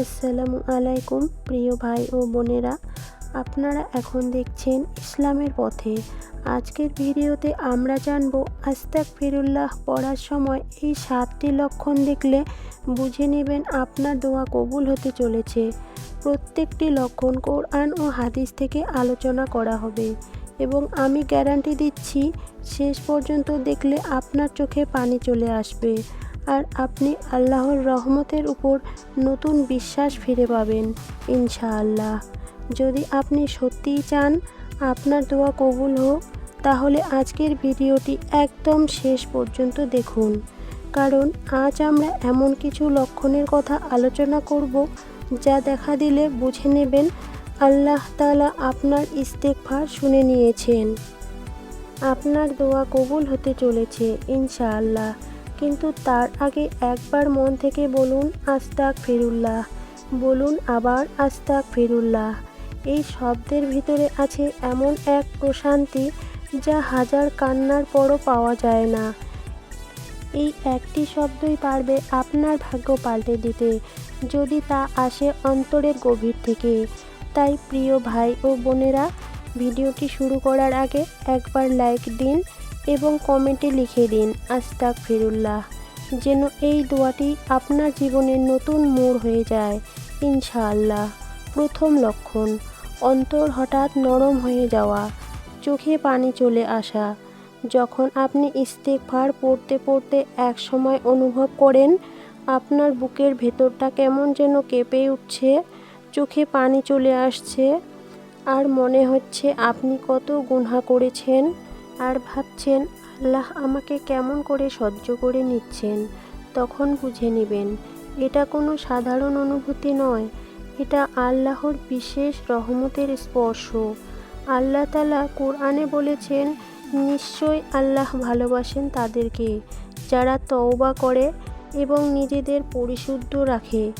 আসসালামু আলাইকুম, প্রিয় ভাই ও বোনেরা। আপনারা এখন দেখছেন ইসলামের পথে। আজকের ভিডিওতে আমরা জানব আস্তাক ফিরুল্লাহ পড়ার সময় এই সাতটি লক্ষণ দেখলে বুঝে নেবেন আপনার দোয়া কবুল হতে চলেছে। প্রত্যেকটি লক্ষণ কোরআন ও হাদিস থেকে আলোচনা করা হবে এবং আমি গ্যারান্টি দিচ্ছি, শেষ পর্যন্ত দেখলে আপনার চোখে পানি চলে আসবে। আর আপনি আল্লাহর রহমতের উপর নতুন বিশ্বাস ফিরে পাবেন, ইনশাআল্লাহ। যদি আপনি সত্যিই চান, আপনার দোয়া কবুল হোক, তাহলে আজকের ভিডিওটি একদম শেষ পর্যন্ত দেখুন। কারণ আজ আমরা এমন কিছু লক্ষণের কথা আলোচনা করব, যা দেখা দিলে বুঝে নেবেন আল্লাহ তালা আপনার ইস্তেকফার শুনে নিয়েছেন। আপনার দোয়া কবুল হতে চলেছে, ইনশাআল্লাহ। কিন্তু তার আগে একবার মন থেকে বলুন, আস্তাক ফিরুল্লাহ। বলুন আবার, আস্তাক ফিরুল্লাহ। এই শব্দের ভিতরে আছে এমন এক প্রশান্তি যা হাজার কান্নার পরও পাওয়া যায় না। এই একটি শব্দই পারবে আপনার ভাগ্য পাল্টে দিতে, যদি তা আসে অন্তরের গভীর থেকে। তাই প্রিয় ভাই ও বোনেরা, ভিডিওটি শুরু করার আগে একবার লাইক দিন এবং কমেন্টে লিখে দিন আস্তাক ফিরুল্লাহ যেন এই দোয়াটি আপনার জীবনের নতুন মোড় হয়ে যায়, ইনশাআল্লাহ। প্রথম লক্ষণ, অন্তর হঠাৎ নরম হয়ে যাওয়া, চোখে পানি চলে আসা। যখন আপনি ইস্তেকফার পড়তে পড়তে এক সময় অনুভব করেন, আপনার বুকের ভেতরটা কেমন যেন কেঁপে উঠছে, চোখে পানি চলে আসছে, আর মনে হচ্ছে আপনি কত গুনহা করেছেন। আর ভাবছেন, আল্লাহ আমাকে কেমন করে সহ্য করে নিচ্ছেন? তখন বুঝে নেবেন, এটা কোনো সাধারণ অনুভূতি নয়। এটা আল্লাহর বিশেষ রহমতের স্পর্শ। আল্লাহ তালা কোরআনে বলেছেন, নিশ্চয় আল্লাহ ভালোবাসেন তাদেরকে যারা তওবা করে এবং নিজেদের পরিশুদ্ধ রাখে।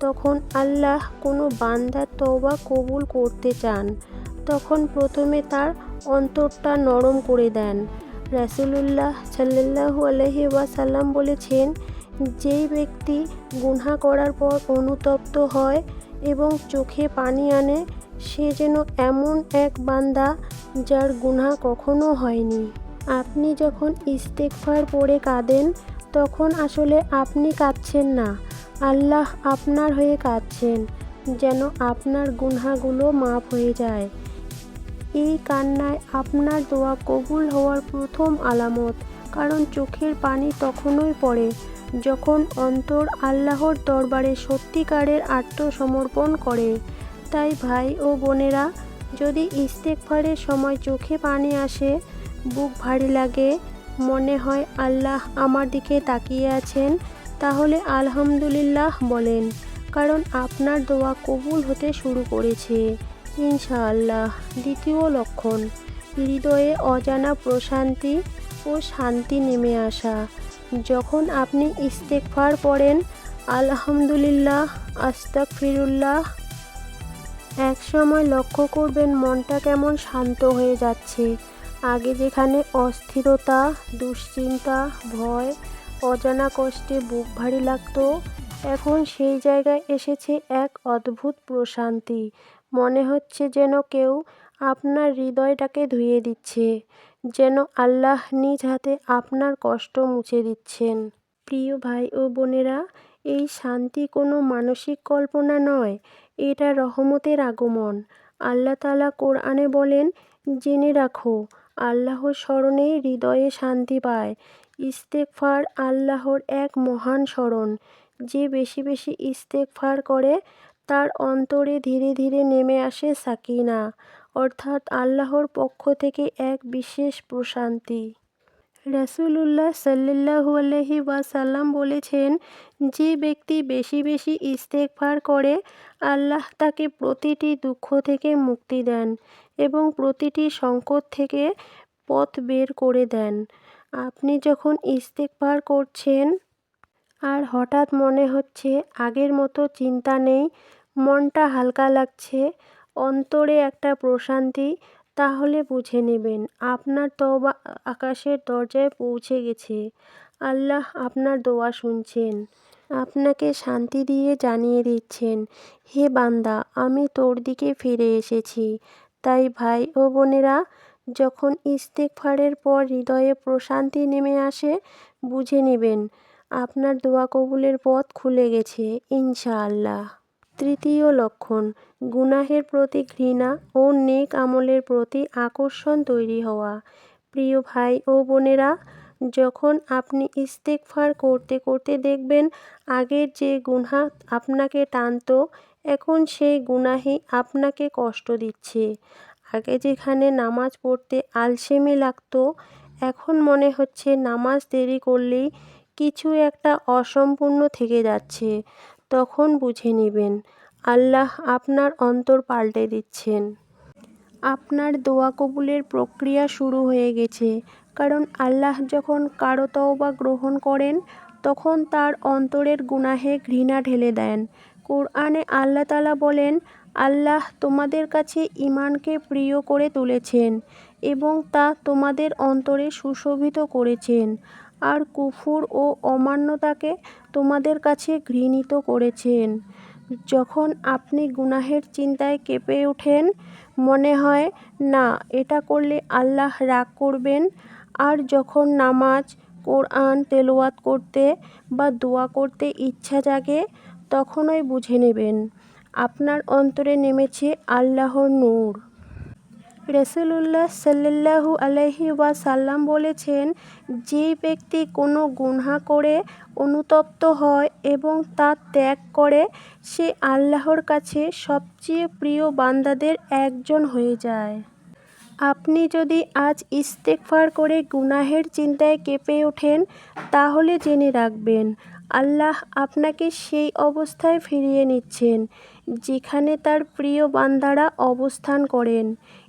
তখন আল্লাহ কোনো বান্দার তওবা কবুল করতে চান। তখন প্রথমে তার অন্তরটা নরম করে দেন। রাসুলুল্লাহ সাল্লাহু আলহি ওয়াসাল্লাম বলেছেন, যেই ব্যক্তি গুনহা করার পর অনুতপ্ত হয় এবং চোখে পানি আনে, সে যেন এমন এক বান্দা যার গুনহা কখনো হয়নি। আপনি যখন ইস্তেকফার পড়ে কাঁদেন, তখন আসলে আপনি কাঁদছেন না। আল্লাহ আপনার হয়ে কাঁদছেন, যেন আপনার গুনহাগুলো মাফ হয়ে যায়। এই কান্নায় আপনার দোয়া কবুল হওয়ার প্রথম আলামত, কারণ চোখের পানি তখনই পড়ে যখন অন্তর আল্লাহর দরবারে সত্যিকারের আত্মসমর্পণ করে। তাই ভাই ও বোনেরা, যদি ইস্তেকফারের সময় চোখে পানি আসে, বুক ভারী লাগে, মনে হয় আল্লাহ আমার দিকে তাকিয়ে আছেন, তাহলে আলহামদুলিল্লাহ বলেন, কারণ আপনার দোয়া কবুল হতে শুরু করেছে। ইনশাআল্লাহ। দ্বিতীয় লক্ষণ, হৃদয়ে অজানা প্রশান্তি ও শান্তি নেমে আসা। যখন আপনি ইস্তেকফার পড়েন, আলহামদুলিল্লাহ আস্তাক ফিরুল্লাহ এক সময় লক্ষ্য করবেন মনটা কেমন শান্ত হয়ে যাচ্ছে। আগে যেখানে অস্থিরতা, দুশ্চিন্তা, ভয়, অজানা কষ্টে বুক ভারী লাগতো, এখন সেই জায়গায় এসেছে এক অদ্ভুত প্রশান্তি। মনে হচ্ছে যেন কেউ আপনার হৃদয়টাকে ধুয়ে দিচ্ছে, যেন আল্লাহ নিজ হাতে আপনার কষ্ট মুছে দিচ্ছেন। প্রিয় ভাই ও বোনেরা, এই শান্তি কোনো মানসিক কল্পনা নয়, এটা রহমতের আগমন। আল্লাহ তালা কোরআনে বলেন, জেনে রাখো আল্লাহর স্মরণে হৃদয়ে শান্তি পায়। ইস্তেকফার আল্লাহর এক মহান স্মরণ। যে বেশি বেশি ইস্তেকফার করে তার অন্তরে ধীরে ধীরে নেমে আসে সাকিনা, অর্থাৎ আল্লাহর পক্ষ থেকে এক বিশেষ প্রশান্তি। রাসুলুল্লাহ সাল্লাহু আলহি ওয়াসাল্লাম বলেছেন, যে ব্যক্তি বেশি বেশি ইস্তেকফার করে, আল্লাহ তাকে প্রতিটি দুঃখ থেকে মুক্তি দেন এবং প্রতিটি সংকট থেকে পথ বের করে দেন। আপনি যখন ইস্তেকফার করছেন, আর হঠাৎ মনে হচ্ছে আগের মতো চিন্তা নেই মনটা হালকা লাগছে, অন্তরে একটা প্রশান্তি, তাহলে বুঝে নেবেন আপনার তওবা আকাশের দরজায় পৌঁছে গেছে। আল্লাহ আপনার দোয়া শুনছেন। আপনাকে শান্তি দিয়ে জানিয়ে দিচ্ছেন, হে বান্দা, আমি তোর দিকে ফিরে এসেছি। তাই ভাই ও বোনেরা, যখন ইস্তেকফারের পর হৃদয়ে প্রশান্তি নেমে আসে, বুঝে নেবেন, আপনার দোয়া কবুলের পথ খুলে গেছে, ইনশাআল্লাহ। তৃতীয় লক্ষণ, গুনাহের প্রতি ঘৃণা ও নেক আমলের প্রতি আকর্ষণ তৈরি হওয়া। প্রিয় ভাই ও বোনেরা, যখন আপনি ইস্তেকফার করতে করতে দেখবেন আগের যে গুনহা আপনাকে টানত, এখন সেই গুনাহি আপনাকে কষ্ট দিচ্ছে। আগে যেখানে নামাজ পড়তে আলসেমি লাগতো, এখন মনে হচ্ছে নামাজ দেরি করলেই কিছু একটা অসম্পূর্ণ থেকে যাচ্ছে। তখন বুঝে নেবেন, আল্লাহ আপনার অন্তর পাল্টে দিচ্ছেন। আপনার দোয়া কবুলের প্রক্রিয়া শুরু হয়ে গেছে, কারণ আল্লাহ যখন কারও তওবা গ্রহণ করেন, তখন তার অন্তরের গুনাহে ঘৃণা ঢেলে দেন। কোরআনে আল্লাহ তালা বলেন, আল্লাহ তোমাদের কাছে ইমানকে প্রিয় করে তুলেছেন এবং তা তোমাদের অন্তরে সুশোভিত করেছেন। আর কুফুর ও অমান্যতাকে তোমাদের কাছে ঘৃণিত করেছেন। যখন আপনি গুনাহের চিন্তায় কেঁপে ওঠেন, মনে হয়, না, এটা করলে আল্লাহ রাগ করবেন। আর যখন নামাজ, কোরআন তেলাওয়াত করতে বা দোয়া করতে ইচ্ছা জাগে, তখনই বুঝে নেবেন, আপনার অন্তরে নেমেছে আল্লাহর নূর। রসুলুল্লাহ সাল্লাহু আলহি ওয়াসাল্লাম বলেছেন, যে ব্যক্তি কোনো গুনহা করে, অনুতপ্ত হয় এবং তা ত্যাগ করে, সে আল্লাহর কাছে সবচেয়ে প্রিয় বান্দাদের একজন হয়ে যায়। আপনি যদি আজ ইস্তেকফার করে গুনাহের চিন্তায় কেঁপে ওঠেন, তাহলে জেনে রাখবেন, আল্লাহ আপনাকে সেই অবস্থায় ফিরিয়ে নিচ্ছেন, যেখানে তার প্রিয় বান্দারা অবস্থান করেন।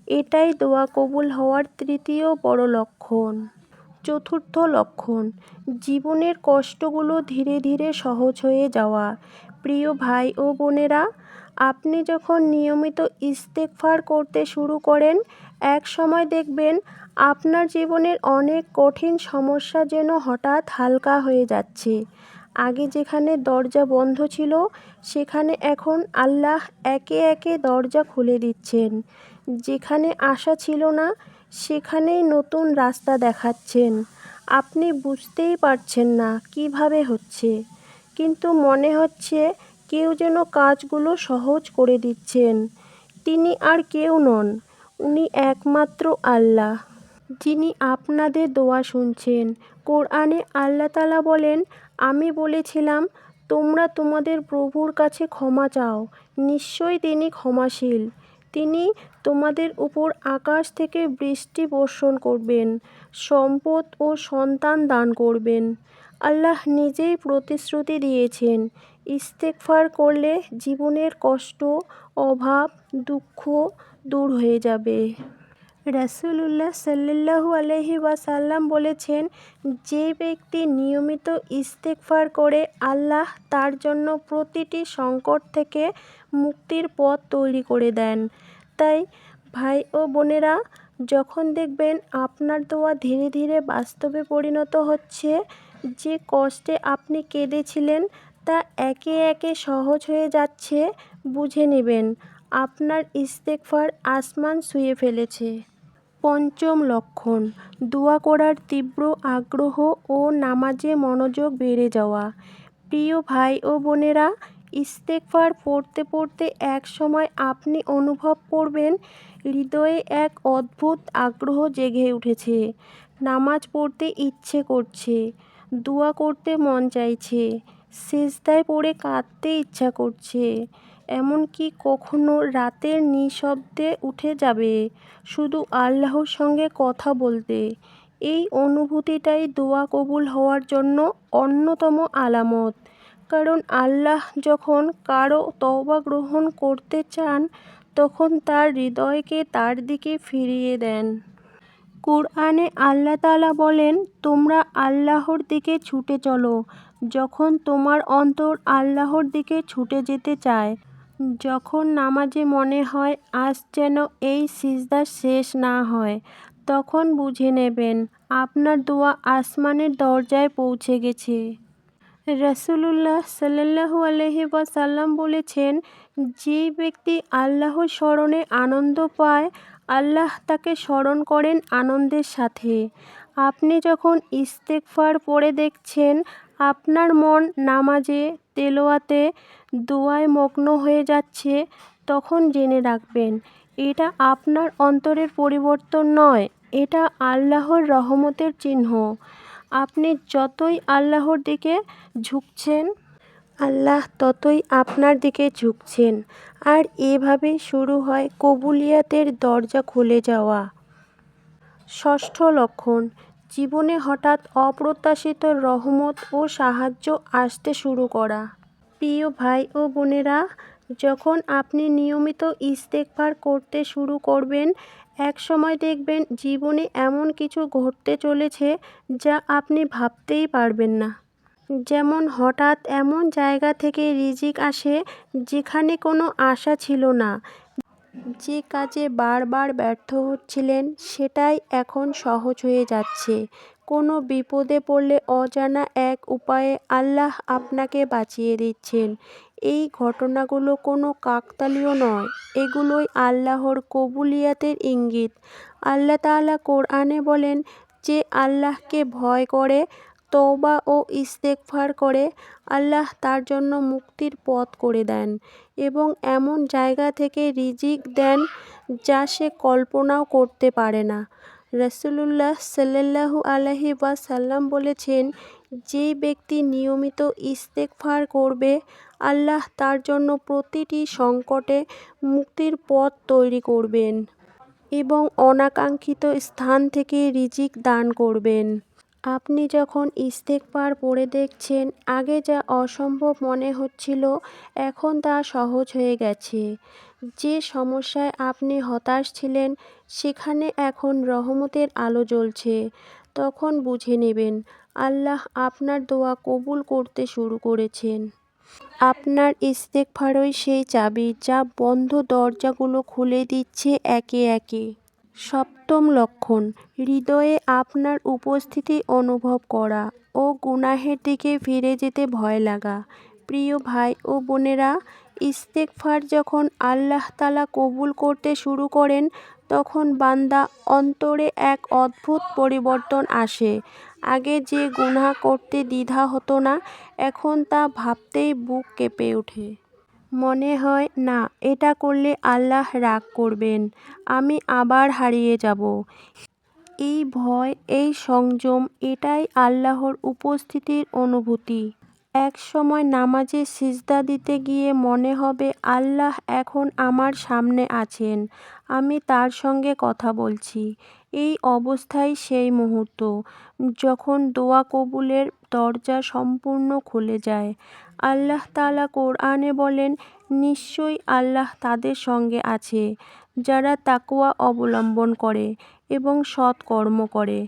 এটাই দোয়া কবুল হওয়ার তৃতীয় বড় লক্ষণ। চতুর্থ লক্ষণ, জীবনের কষ্টগুলো ধীরে ধীরে সহজ হয়ে যাওয়া। প্রিয় ভাই ও বোনেরা, আপনি যখন নিয়মিত ইস্তেকফার করতে শুরু করেন, এক সময় দেখবেন আপনার জীবনের অনেক কঠিন সমস্যা যেন হঠাৎ হালকা হয়ে যাচ্ছে। আগে যেখানে দরজা বন্ধ ছিল, সেখানে এখন আল্লাহ একে একে দরজা খুলে দিচ্ছেন। যেখানে আশা ছিল না, সেখানেই নতুন রাস্তা দেখাচ্ছেন। আপনি বুঝতেই পারছেন না কীভাবে হচ্ছে। কিন্তু মনে হচ্ছে কেউ যেন কাজগুলো সহজ করে দিচ্ছেন। তিনি আর কেউ নন, উনি একমাত্র আল্লাহ। যিনি আপনাদের দোয়া শুনছেন। কোরআনে আল্লাহ তালা বলেন, আমি বলেছিলাম, তোমরা তোমাদের প্রভুর কাছে ক্ষমা চাও। নিশ্চয়ই তিনি ক্ষমাশীল। তিনি তোমাদের উপর আকাশ থেকে বৃষ্টি বর্ষণ করবেন, সম্পদ ও সন্তান দান করবেন। আল্লাহ নিজেই প্রতিশ্রুতি দিয়েছেন ইস্তেকফার করলে জীবনের কষ্ট, অভাব, দুঃখ দূর হয়ে যাবে। রাসুলুল্লাহ সাল্লাহু আলহি ওয়াসাল্লাম বলেছেন, যে ব্যক্তি নিয়মিত ইস্তেকফার করে আল্লাহ তার জন্য প্রতিটি সংকট থেকে মুক্তির পথ তৈরি করে দেন। তাই ভাই ও বোনেরা, যখন দেখবেন আপনার দোয়া ধীরে ধীরে বাস্তবে পরিণত হচ্ছে, যে কষ্টে আপনি কেঁদেছিলেন তা একে একে সহজ হয়ে যাচ্ছে, বুঝে নেবেন। আপনার ইস্তেকফার আসমান শুয়ে ফেলেছে। পঞ্চম লক্ষণ, দোয়া করার তীব্র আগ্রহ ও নামাজে মনোযোগ বেড়ে যাওয়া। প্রিয় ভাই ও বোনেরা ইস্তেকফার পড়তে পড়তে এক সময় আপনি অনুভব করবেন হৃদয়ে এক অদ্ভুত আগ্রহ জেগে উঠেছে। নামাজ পড়তে ইচ্ছে করছে, দোয়া করতে মন চাইছে, সেজদায় পড়ে কাঁদতে ইচ্ছা করছে, এমনকি কখনো রাতের নিঃশব্দে উঠে যাবে, শুধু আল্লাহর সঙ্গে কথা বলতে। এই অনুভূতিটাই দোয়া কবুল হওয়ার জন্য অন্যতম আলামত। কারণ আল্লাহ যখন কারও তওবা গ্রহণ করতে চান, তখন তার হৃদয়কে তার দিকে ফিরিয়ে দেন। কুরআনে আল্লাহ তালা বলেন, তোমরা আল্লাহর দিকে ছুটে চলো। যখন তোমার অন্তর আল্লাহর দিকে ছুটে যেতে চায়, যখন নামাজে মনে হয় আজ যেন এই সিজদা শেষ না হয়, তখন বুঝে নেবেন, আপনার দোয়া আসমানের দরজায় পৌঁছে গেছে। রাসূলুল্লাহ সাল্লাল্লাহু আলাইহি ওয়াসাল্লাম বলেছেন, যে ব্যক্তি আল্লাহর স্মরণে আনন্দ পায়, আল্লাহ তাকে স্মরণ করেন আনন্দের সাথে। আপনি যখন ইস্তেগফার পড়ে দেখছেন, আপনার মন নামাজে, তেলোয়াতে, দোয়ায় মগ্ন হয়ে যাচ্ছে, তখন জেনে রাখবেন, এটা আপনার অন্তরের পরিবর্তন নয়, এটা আল্লাহর রহমতের চিহ্ন। আপনি যতই আল্লাহর দিকে ঝুঁকছেন, আল্লাহ ততই আপনার দিকে ঝুঁকছেন। আর এভাবেই শুরু হয় কবুলিয়াতের দরজা খুলে যাওয়া। ষষ্ঠ লক্ষণ, জীবনে হঠাৎ অপ্রত্যাশিত রহমত ও সাহায্য আসতে শুরু করা। প্রিয় ভাই ও বোনেরা, যখন আপনি নিয়মিত ইস্তেগফার করতে শুরু করবেন এক সময় দেখবেন জীবনে এমন কিছু ঘটতে চলেছে যা আপনি ভাবতেই পারবেন না। যেমন হঠাৎ এমন জায়গা থেকে রিজিক আসে যেখানে কোনো আশা ছিল না। যে কাজে বারবার ব্যর্থ হচ্ছিলেন সেটাই এখন সহজ হয়ে যাচ্ছে। কোনো বিপদে পড়লে অজানা এক উপায়ে আল্লাহ আপনাকে বাঁচিয়ে দিচ্ছেন। এই ঘটনাগুলো কোনো কাকতালীয় নয়। এগুলোই আল্লাহর কবুলিয়াতের ইঙ্গিত। আল্লাহ তাআলা কোরআনে বলেন, যে আল্লাহকে ভয় করে, তওবা ও ইস্তেগফার করে, আল্লাহ তার জন্য মুক্তির পথ করে দেন এবং এমন জায়গা থেকে রিজিক দেন যা সে কল্পনাও করতে পারে না। রাসূলুল্লাহ সাল্লাল্লাহু বা সাল্লাম বলেছেন যে ব্যক্তি নিয়মিত ইস্তেগফার করবে, আল্লাহ তার জন্য প্রতিটি সংকটে মুক্তির পথ তৈরি করবেন এবং অনাকাঙ্ক্ষিত স্থান থেকে রিজিক দান করবেন। আপনি যখন ইস্তেগফার পড়ে দেখছেন, আগে যা অসম্ভব মনে হচ্ছিল, এখন তা সহজ হয়ে গেছে। যে সমস্যায় আপনি হতাশ ছিলেন, সেখানে এখন রহমতের আলো জ্বলছে। তখন বুঝে নেবেন আল্লাহ আপনার দোয়া কবুল করতে শুরু করেছেন। আপনার ইস্তেগফারই সেই চাবি যা বন্ধ দরজাগুলো খুলে দিচ্ছে একে একে। সপ্তম লক্ষণ, হৃদয়ে আপনার উপস্থিতি অনুভব করা ও গুনাহের দিকে ফিরে যেতে ভয় লাগা। প্রিয় ভাই ও বোনেরা, ইস্তেগফার যখন আল্লাহ তালা কবুল করতে শুরু করেন, তখন বান্দা অন্তরে এক অদ্ভুত পরিবর্তন আসে। আগে যে গুনাহ করতে দ্বিধা হতো না, এখন তা ভাবতেই বুক কেঁপে ওঠে। মনে হয়, না, এটা করলে আল্লাহ রাগ করবেন, আমি আবার হারিয়ে যাব। এই ভয়, এই সংযম, এটাই আল্লাহর উপস্থিতির অনুভূতি। এক সময় নামাজে সিজদা দিতে গিয়ে মনে হবে, আল্লাহ এখন আমার সামনে আছেন, আমি তার সঙ্গে কথা বলছি। এই অবস্থাই সেই মুহূর্ত, যখন দোয়া কবুলের দরজা সম্পূর্ণ খুলে যায়। আল্লাহ তালা কোরআনে বলেন, নিশ্চয়ই আল্লাহ তাদের সঙ্গে আছে, যারা তাকওয়া অবলম্বন করে এবং সৎকর্ম করে।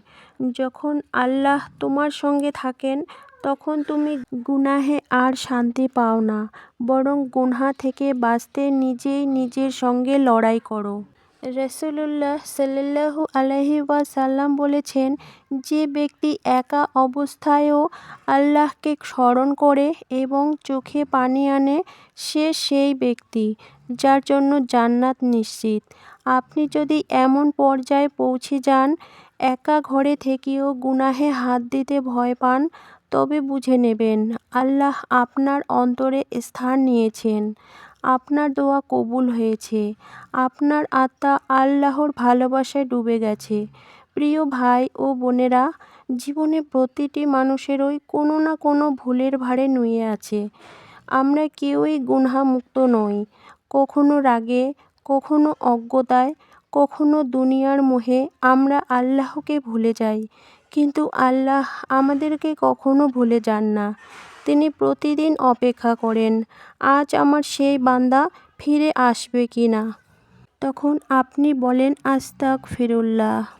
যখন আল্লাহ তোমার সঙ্গে থাকেন তখন তুমি গুনাহে আর শান্তি পাও না, বরং গুনহা থেকে বাঁচতে নিজেই নিজের সঙ্গে লড়াই করো। রাসূলুল্লাহ সাল্লাল্লাহু আলাইহি ওয়াসাল্লাম বলেছেন, যে ব্যক্তি একা অবস্থায়ও আল্লাহকে স্মরণ করে এবং চোখে পানি আনে, সে সেই ব্যক্তি, যার জন্য জান্নাত নিশ্চিত। আপনি যদি এমন পর্যায়ে পৌঁছে যান, একা ঘরে থেকেও গুনাহে হাত দিতে ভয় পান তবে বুঝে নেবেন, আল্লাহ আপনার অন্তরে স্থান নিয়েছেন। আপনার দোয়া কবুল হয়েছে। আপনার আত্মা আল্লাহর ভালোবাসায় ডুবে গেছে। প্রিয় ভাই ও বোনেরা, জীবনে প্রতিটি মানুষেরই কোনো না কোনো ভুলের ভারে নুয়ে আছে। আমরা কেউই গুনহামুক্ত নই। কখনো রাগে, কখনো অজ্ঞতায়, কখনো দুনিয়ার মোহে আমরা আল্লাহকে ভুলে যাই। কিন্তু আল্লাহ আমাদেরকে কখনো ভুলে যান না। তিনি প্রতিদিন অপেক্ষা করেন, আজ আমার সেই বান্দা ফিরে আসবে কি না তখন আপনি বলেন, আস্তাগফিরুল্লাহ।